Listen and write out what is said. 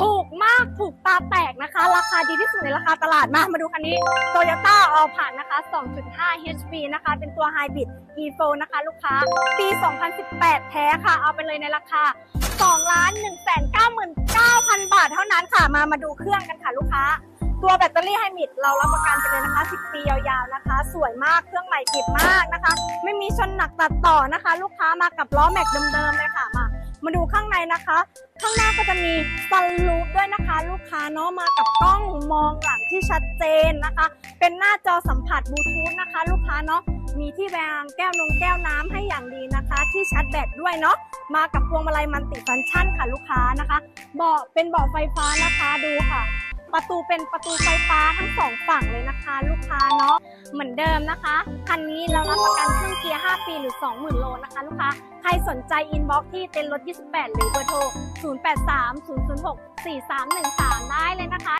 ถูกมากถูกตาแตกนะคะ ราคาดีที่สุดในราคาตลาดมามาดูคันนี้ Toyota All ผ่านนะคะ 2.5 HP นะคะ เป็นตัว Hybrid e4 นะคะ ลูกค้า ปี 2018 แท้ค่ะ เอาไปเลยในราคา 2 ล้าน 1 9 9 0 0 0 บาทเท่านั้นค่ะ มามาดูเครื่องกันค่ะลูกค้า ตัวแบตเตอรี่ไฮบริดเรารับประกันไปเลยนะคะ 10 ปียาวๆนะคะ สวยมาก เครื่องใหม่กริบมากนะคะ ไม่มีชนหนักตัดต่อนะคะ ลูกค้ามากับล้อแม็กเดิมๆเลยค่ะ มา มาดูข้างในนะคะ ข้างหน้าก็จะมีซันรูฟด้วยนะคะ ลูกค้าเนาะมากับกล้องมองหลังที่ชัดเจนนะคะ เป็นหน้าจอสัมผัสบลูทูธนะคะ ลูกค้าเนาะมีที่วางแก้วนงแก้วน้ำให้อย่างดีนะคะ ที่ชาร์จแบตด้วยเนาะมากับพวงมาลัยมันติฟังก์ชันค่ะลูกค้านะคะเบาะเป็นเบาะไฟฟ้านะคะดูค่ะ ประตูเป็นประตูไฟฟ้าทั้งสองฝั่งเลยนะคะ ลูกค้าเนาะเหมือนเดิมนะคะคันนี้เรารับประ 5 ปีหรือ 20,000 โลนะคะลูกค้า ใครสนใจอินบ็อกที่เต็นท์รถ 28 หรือเบอร์โทร 0830064313 ได้เลยนะคะ